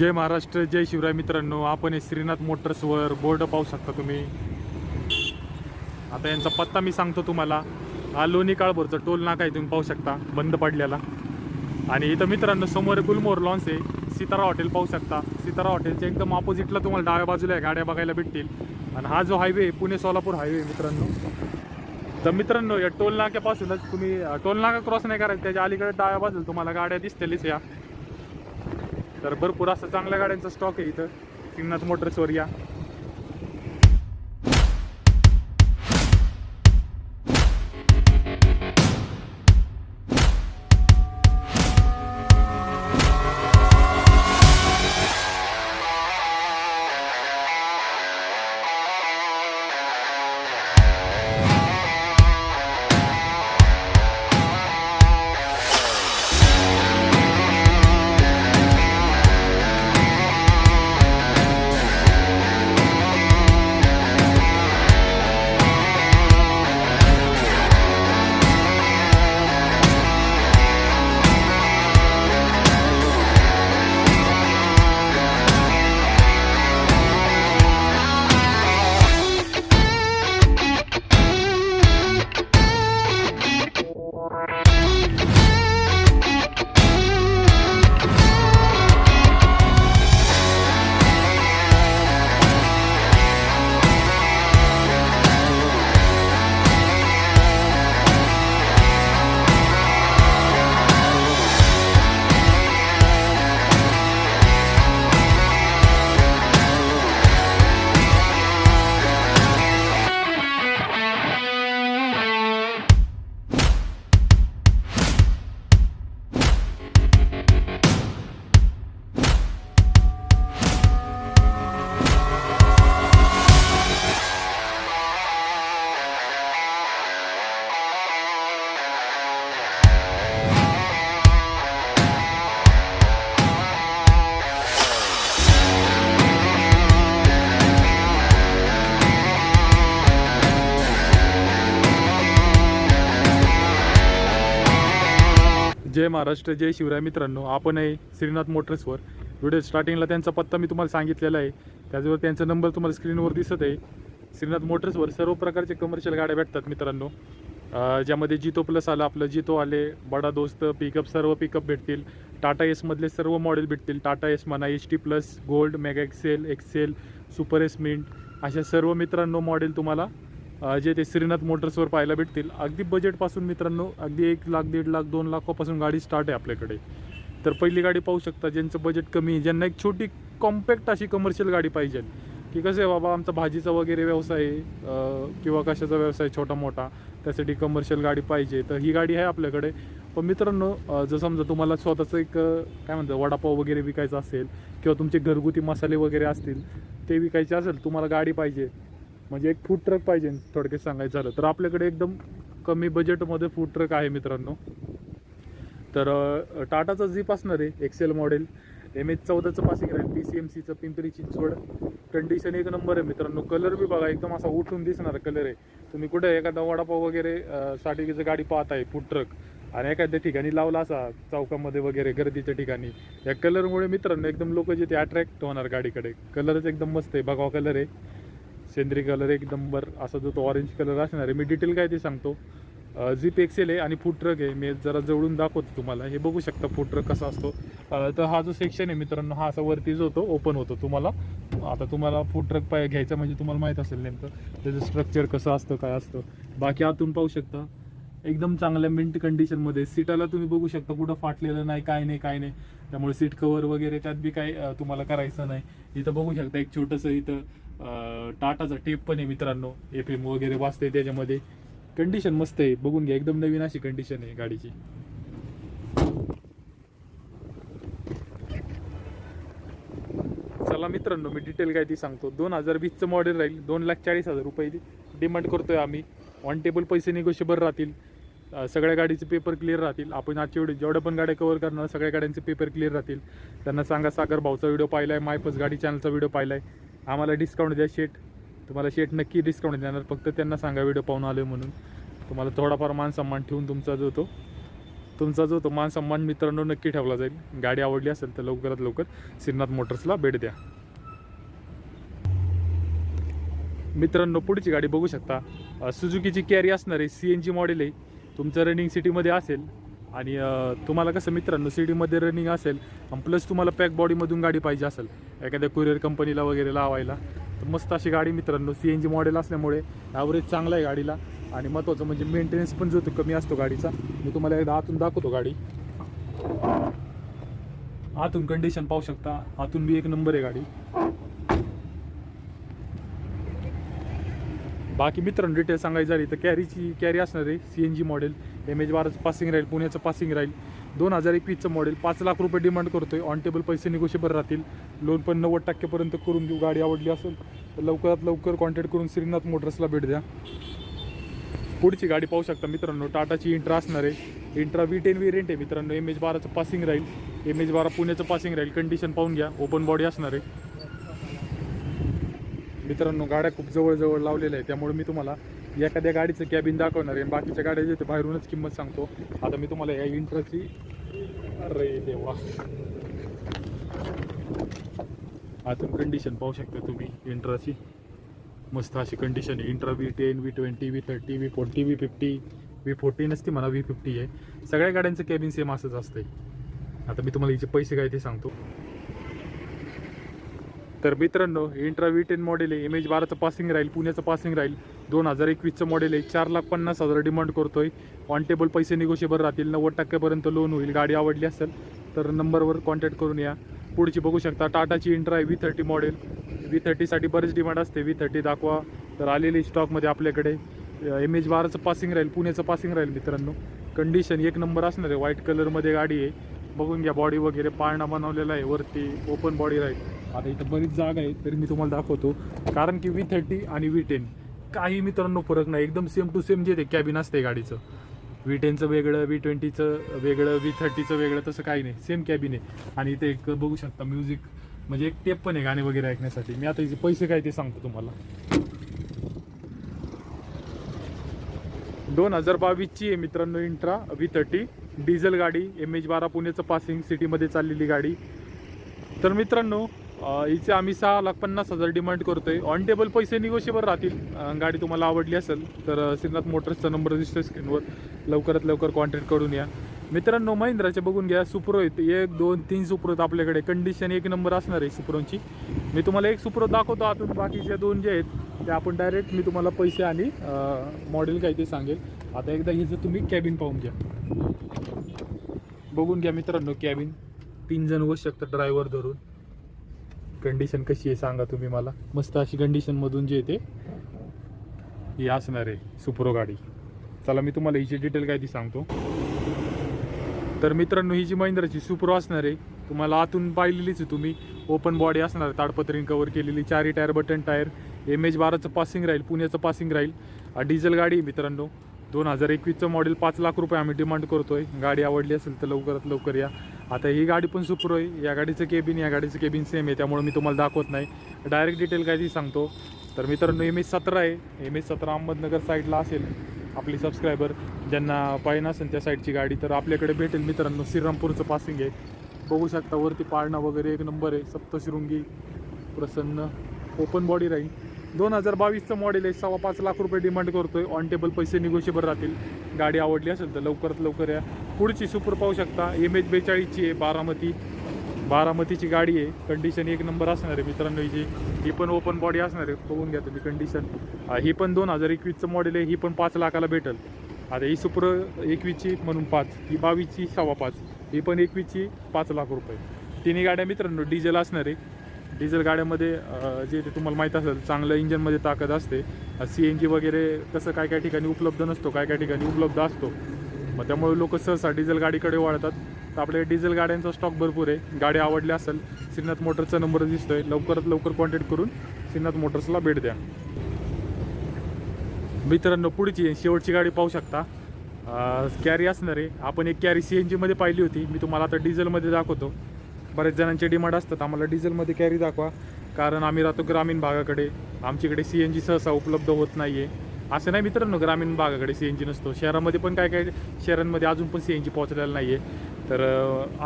जय महाराष्ट्र जय शिवराय मित्रांनो. आपण हे श्रीनाथ मोटर्सवर बोर्ड पाहू शकता तुम्ही. आता यांचा पत्ता मी सांगतो तुम्हाला. हा लोणी काळभोरचा टोल नाका आहे तुम्ही पाहू शकता बंद पडलेला. आणि इथं मित्रांनो समोर गुलमोर लॉन्स आहे. सितारा हॉटेल पाहू शकता. सितारा हॉटेलच्या एकदम ऑपोजिटला तुम्हाला डाव्या बाजूला आहे गाड्या बघायला भेटतील. आणि हा जो हायवे आहे पुणे सोलापूर हायवे आहे मित्रांनो. तर मित्रांनो या टोल नाक्यापासूनच तुम्ही टोलनाका टोल नाका क्रॉस नाही करायचं त्याच्या अलीकडे डाव्या बाजूला तुम्हाला गाड्या दिसतेलीच या. तर भरपूर असं चांगल्या गाड्यांचा स्टॉक आहे इथं. सिंगनाथ मोटर्सवर या. जय महाराष्ट्र जय शिवराय मित्रांनो. आपण आहे श्रीनाथ मोटर्सवर. व्हिडिओ स्टार्टिंगला त्यांचा पत्ता मी तुम्हाला सांगितलेला आहे. त्याचबरोबर त्यांचा नंबर तुम्हाला स्क्रीनवर दिसत आहे. श्रीनाथ मोटर्सवर सर्व प्रकारचे कमर्शियल गाड्या भेटतात मित्रांनो. ज्यामध्ये जितो प्लस आलं आपलं जितो आले बडा दोस्त पिकअप सर्व पिकअप भेटतील. टाटा एसमधले सर्व मॉडेल भेटतील. टाटा एस म्हणा H T plus gold mega XL XL super Ace mint अशा सर्व मित्रांनो मॉडेल तुम्हाला जे ते श्रीनाथ मोटर्सवर पाहायला भेटतील. अगदी बजेटपासून मित्रांनो अगदी एक लाख दीड लाख दोन लाखापासून गाडी स्टार्ट आहे आपल्याकडे. तर पहिली गाडी पाहू शकता ज्यांचं बजेट कमी आहे ज्यांना एक छोटी कॉम्पॅक्ट अशी कमर्शियल गाडी पाहिजे की कसं आहे बाबा आमचा भाजीचा वगैरे व्यवसाय किंवा कशाचा व्यवसाय छोटा मोठा त्यासाठी कमर्शियल गाडी पाहिजे. तर ही गाडी आहे आपल्याकडे. पण मित्रांनो जर समजा तुम्हाला स्वतःचं एक काय म्हणतात वडापाव वगैरे विकायचा असेल किंवा तुमचे घरगुती मसाले वगैरे असतील ते विकायचे असेल तुम्हाला गाडी पाहिजे. म्हणजे एक फूड ट्रक पाहिजे थोडक्यात सांगायचं झालं तर आपल्याकडे एकदम कमी बजेटमध्ये फूड ट्रक आहे मित्रांनो. तर टाटाचा जीप असणार आहे एक्सेल मॉडेल एम एच चौदाचं पासिंग राहील पी सी एम सीचं पिंपरी चिंचवड कंडिशन एक नंबर आहे मित्रांनो कलर बी बघा एकदम असा उठून दिसणार कलर आहे. तुम्ही कुठे एखादा वडापाव वगैरे अ, साठी गाडी पाहत आहे फूड ट्रक आणि एखाद्या ठिकाणी लावला असा चौकामध्ये वगैरे गर्दीच्या ठिकाणी या कलरमुळे मित्रांनो एकदम लोक जे ते अट्रॅक्ट होणार गाडीकडे. कलरच एकदम मस्त आहे बघावा कलर आहे. सेंद्रिय कलर एक नंबर असा जो तो ऑरेंज कलर असणार आहे मी डिटेल काय ते सांगतो. जीप एक्सेल आहे आणि फूड ट्रक आहे. मी जरा जवळून दाखवतो तुम्हाला. हे बघू शकता फूड ट्रक कसा असतो. तर हा जो सेक्शन आहे मित्रांनो हा असा वरती जो होतो ओपन होतो तुम्हाला. आता तुम्हाला फूड ट्रक पाय घ्यायचा म्हणजे तुम्हाला माहीत असेल नेमकं त्याचं स्ट्रक्चर कसं असतं काय असतं. बाकी आतून पाहू शकता. एकदम चांगल्या मिंट कंडिशनमध्ये सीटाला तुम्ही बघू शकता कुठं फाटलेलं नाही काय नाही काय नाही. त्यामुळे सीट कवर वगैरे त्यात बी काय तुम्हाला करायचं नाही. इथं बघू शकता एक छोटंसं इथं टाटाचा टेप पण आहे मित्रांनो. एफ एम वगैरे वाचते त्याच्यामध्ये. कंडिशन मस्त आहे. बघून घ्या. एकदम नवीन अशी कंडिशन आहे गाडीची. चला मित्रांनो मी डिटेल काय ती सांगतो. दोन हजार वीसचं मॉडेल राहील. दोन लाख चाळीस हजार रुपये डिमांड करतोय आम्ही. ऑन टेबल पैसे निगोशिएबल राहतील. सगळ्या गाडीचे पेपर क्लिअर राहतील. आपण आजच्या व्हिडिओ जेवढ्या पण गाड्या कव्हर करणार सगळ्या गाड्यांचे पेपर क्लिअर राहतील. त्यांना सांगा सागर भाऊचा व्हिडिओ पाहिला आहे मायपस गाडी चॅनलचा व्हिडिओ पाहिला आहे आम्हाला डिस्काउंट द्या शेट. तुम्हाला शेट नक्की डिस्काउंट देणार. फक्त त्यांना सांगा व्हिडिओ पाहून आलो म्हणून. तुम्हाला थोडाफार मान सन्मान ठेवून तुमचा जो तो तुमचा जो तो मान सन्मान मित्रांनो नक्की ठेवला जाईल. गाडी आवडली असेल तर लवकरात लवकर श्रीनाथ मोटर्सला भेट द्या. मित्रांनो पुढची गाडी बघू शकता. सुजुकीची कॅरी असणार आहे सी एन जी मॉडेल आहे. तुमचं रनिंग सिटीमध्ये असेल आणि तुम्हाला कसं मित्रांनो सी डीमध्ये रनिंग असेल आणि प्लस तुम्हाला पॅक बॉडीमधून गाडी पाहिजे असेल एखाद्या कुरिअर कंपनीला वगैरे लावायला तर मस्त अशी गाडी मित्रांनो सी एन जी मॉडेल असल्यामुळे ॲव्हरेज चांगला आहे गाडीला. आणि महत्त्वाचं म्हणजे मेंटेनन्स पण जो तो कमी असतो गाडीचा मी तुम्हाला एकदा आतून दाखवतो गाडी. आतून कंडिशन पाहू शकता आतून बी एक नंबर आहे गाडी. बाकी मित्रांनो डिटेल सांगायचं झाली तर कॅरीची कॅरी असणार आहे C N G model M H बाराचं passing राहील पुण्याचं पासिंग राहील दोन हजार एकवीसचं मॉडेल पाच लाख रुपये डिमांड करतो आहे ऑन टेबल पैसे निगोशिएबल राहतील. लोन पण नव्वद टक्केपर्यंत करून देऊ गाडी आवडली असेल तर लवकरात लवकर कॉन्टॅक्ट करून श्रीनाथ मोटर्सला भेट द्या. पुढची गाडी पाहू शकता मित्रांनो टाटाची इंट्रा असणार आहे. इंट्रा वी टेन वी रेंट आहे मित्रांनो एम एच बाराचं पासिंग राहील एम एच बारा पुण्याचं पासिंग राहील कंडिशन पाहून घ्या ओपन बॉडी असणार आहे. मित्रांनो गाड्या खूप जवळजवळ लावलेल्या आहे त्यामुळे मी तुम्हाला एखाद्या गाडीचं कॅबिन दाखवणार आहे बाकीच्या गाड्या जे ते बाहेरूनच किंमत सांगतो. आता मी तुम्हाला या इंट्राची अरे देवा. आतून कंडिशन पाहू शकता तुम्ही इंट्राची. मस्त अशी कंडिशन आहे. Intra V ten V twenty V thirty V forty V fifty V forty नसती मला व्ही फिफ्टी आहे. सगळ्या गाड्यांचं कॅबिन सेम असंच असतंय. आता मी तुम्हाला हिचे पैसे काय ते सांगतो. तर मित्रांनो इंट्रा व्ही टेन मॉडेल आहे. एम एच बाराचं पासिंग राहील पुण्याचं पासिंग राहील. दोन हजार एकवीसचं मॉडेल आहे. चार लाख पन्नास हजार डिमांड करतोय. ऑन टेबल पैसे निगोशिएबल राहतील. नव्वद टक्क्यापर्यंत लोन होईल. गाडी आवडली असेल तर नंबरवर कॉन्टॅक्ट करून या. पुढची बघू शकता टाटाची इंट्रा आहे व्ही थर्टी मॉडेल व्ही थर्टीसाठी बरेच डिमांड असते. व्ही थर्टी दाखवा. तर आलेली स्टॉकमध्ये आपल्याकडे एम एच बाराचं पासिंग राहील पुण्याचं पासिंग राहील मित्रांनो. कंडिशन एक नंबर असणार आहे. व्हाईट कलरमध्ये गाडी आहे. बघून घ्या बॉडी वगैरे पाळणा बनवलेला आहे. वरती ओपन बॉडी राहील. आता इथं बरीच जागा आहे तरी मी तुम्हाला दाखवतो. कारण की व्ही थर्टी आणि व्ही टेन काही मित्रांनो फरक नाही. एकदम सेम टू सेम जे ते कॅबिन असते गाडीचं. व्ही टेनचं वेगळं व्ही ट्वेंटीचं वेगळं व्ही थर्टीचं वेगळं तसं काही नाही. सेम कॅबिन आहे. आणि इथे एक बघू शकता म्युझिक म्हणजे एक टेप पण आहे गाणे वगैरे ऐकण्यासाठी. मी आता इथे पैसे काय ते सांगतो तुम्हाला. दोन हजार बावीसची आहे मित्रांनो इंट्रा व्ही थर्टी डिझेल गाडी एम एच बारा पुण्याचं पासिंग सिटीमध्ये चाललेली गाडी. तर मित्रांनो हिचे आम्ही सहा लाख पन्नास हजार डिमांड करतोय. ऑन टेबल पैसे निगोशिएबल राहतील. गाडी तुम्हाला आवडली असेल तर सिद्धार्थ मोटर्सचा नंबर दिसतो स्क्रीनवर लवकरात लवकर कॉन्टॅक्ट करून या. मित्रांनो महिंद्राचे बघून घ्या. सुप्रो आहेत. एक दोन तीन सुप्रो आहेत आपल्याकडे. कंडिशन एक नंबर असणार आहे सुप्रोंची. मी तुम्हाला एक सुप्रो दाखवतो आतून. बाकीचे दोन जे आहेत ते आपण डायरेक्ट मी तुम्हाला पैसे आणि मॉडेल काय ते सांगेल. आता एकदा हिचं तुम्ही कॅबिन पाहून घ्या. बघून घ्या मित्रांनो कॅबिन तीन जण बसू शकतात ड्रायव्हर धरून. कंडिशन कशी आहे सांगा तुम्ही मला? मस्त अशी कंडिशनमधून जे ते ही असणार आहे सुप्रो गाडी. चला मी तुम्हाला हिची डिटेल काय ती सांगतो. तर मित्रांनो ही जी महिंद्राची सुप्रो असणार आहे. तुम्हाला आतून पाहिलेलीच आहे तुम्ही. ओपन बॉडी असणार ताडपत्रीन कवर केलेली चारी tyre button tyre M H बाराचं passing राहील पुण्याचं पासिंग राहील. डिझेल गाडी आहे मित्रांनो. दोन हजार एकवीसचं मॉडेल पाच लाख रुपये आम्ही डिमांड करतोय. गाडी आवडली असेल तर लवकरात लवकर या. आता ही गाडी पण सुपर आहे. या गाडीचं केबिन या गाडीचं केबिन सेम आहे. त्यामुळे मी तुम्हाला दाखवत नाही. डायरेक्ट डिटेल काय ती सांगतो. तर मित्रांनो एम एच सतरा आहे. एम एच सतरा अहमदनगर साईडला असेल आपली सबस्क्रायबर ज्यांना पाहिजे नसेल त्या साईडची गाडी तर आपल्याकडे भेटेल मित्रांनो. श्रीरामपूरचं पासिंग आहे. बघू शकता वरती पाळणा वगैरे एक नंबर आहे. सप्तशृंगी प्रसन्न ओपन बॉडी राहील. दोन हजार बावीसचं मॉडेल आहे. सव्वा पाच लाख रुपये डिमांड करतोय. ऑन टेबल पैसे निगोशिएबल राहतील. गाडी आवडली असेल तर लवकरात लवकर या. पुढची सुपर पाहू शकता. एम एच बेचाळीसची आहे बारामती. बारामतीची गाडी आहे. कंडिशन एक नंबर असणार आहे मित्रांनो हिची. ही पण ओपन बॉडी असणार आहे. बघून घ्या तुम्ही कंडिशन ही पण दोन हजार एकवीसचं मॉडेल आहे. ही पण पाच लाखाला भेटेल. आता ही सुपर एकवीसची म्हणून पाच. ही बावीसची सव्वा पाच. ही पण एकवीसची पाच लाख रुपये. तिन्ही गाड्या मित्रांनो डिझेल असणार आहे. डिझेल गाड्यामध्ये जे ते तुम्हाला माहीत असेल चांगलं इंजनमध्ये ताकद असते. सी एन जी वगैरे कसं काय काय ठिकाणी उपलब्ध नसतो काय काय ठिकाणी उपलब्ध असतो. मग त्यामुळे लोक सहसा डिझेल गाडीकडे वळतात. तर आपल्या डिझेल गाड्यांचा स्टॉक भरपूर आहे. गाडी आवडली असेल श्रीनाथ मोटर्सचा नंबर दिसतोय. लवकरात लवकर कॉन्टॅक्ट करून श्रीनाथ मोटर्सला भेट द्या. मित्रांनो पुढची शेवटची गाडी पाहू शकता. कॅरी असणार. आहे आपण एक कॅरी सी एन जीमध्ये पाहिली होती. मी तुम्हाला आता डिझेलमध्ये दाखवतो. बरेच जणांचे डिमांड असतात. आम्हाला डिझेलमध्ये कॅरी दाखवा. कारण आम्ही राहतो ग्रामीण भागाकडे. आमच्याकडे सी एन जी सहसा उपलब्ध होत नाही आहे असं नाही मित्रांनो ग्रामीण भागाकडे सी एन जी नसतो. शहरामध्ये पण काय काय शहरांमध्ये अजून पण सी एन जी पोहोचलेलं नाही आहे तर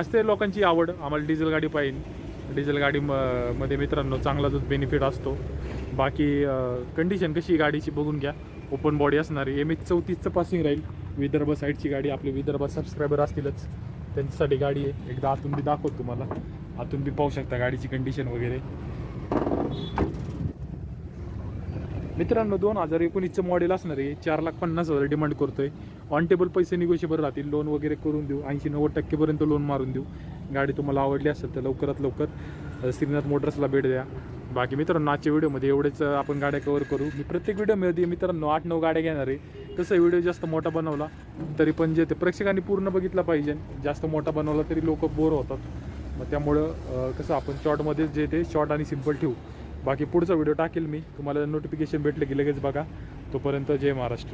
असते लोकांची आवड. आम्हाला डिझेल गाडी पाहिजे. डिझेल गाडी म मध्ये मित्रांनो चांगला जो बेनिफिट असतो. बाकी कंडिशन कशी गाडीची बघून घ्या. ओपन बॉडी असणार. एम एच चौतीसचं पासिंग राहील. विदर्भ साईडची गाडी. आपली विदर्भ सबस्क्रायबर असतीलच. त्यांच्यासाठी गाडी आहे. एकदा आतून बी दाखवतो तुम्हाला. आतून बी पाहू शकता गाडीची कंडिशन वगैरे. मित्रांनो दोन हजार एकोणीसचं मॉडेल असणार आहे. चार लाख पन्नास हजार डिमांड करतोय. ऑन टेबल पैसे निगोशिएबल राहतील. लोन वगैरे करून देऊ. ऐंशी नव्वद टक्केपर्यंत लोन मारून देऊ. गाडी तुम्हाला आवडली असेल तर लवकरात लवकर श्रीनाथ मोटर्सला भेट द्या. बाकी मित्रांनो आजच्या व्हिडिओमध्ये एवढेच आपण गाड्या कवर करू. मी प्रत्येक व्हिडिओमध्ये मित्रांनो आठ नऊ गाड्या घेणार आहे. कसं व्हिडिओ जास्त मोठा बनवला तरी पण जे ते प्रेक्षकांनी पूर्ण बघितला पाहिजे. जास्त मोठा बनवला तरी लोक बोर होतात. मग त्यामुळं कसं आपण शॉर्टमध्ये जे ते शॉर्ट आणि सिंपल ठेवू. बाकी पुढचा व्हिडिओ टाकेल मी. तुम्हाला नोटिफिकेशन भेटलं की लगेच बघा. तोपर्यंत जय महाराष्ट्र.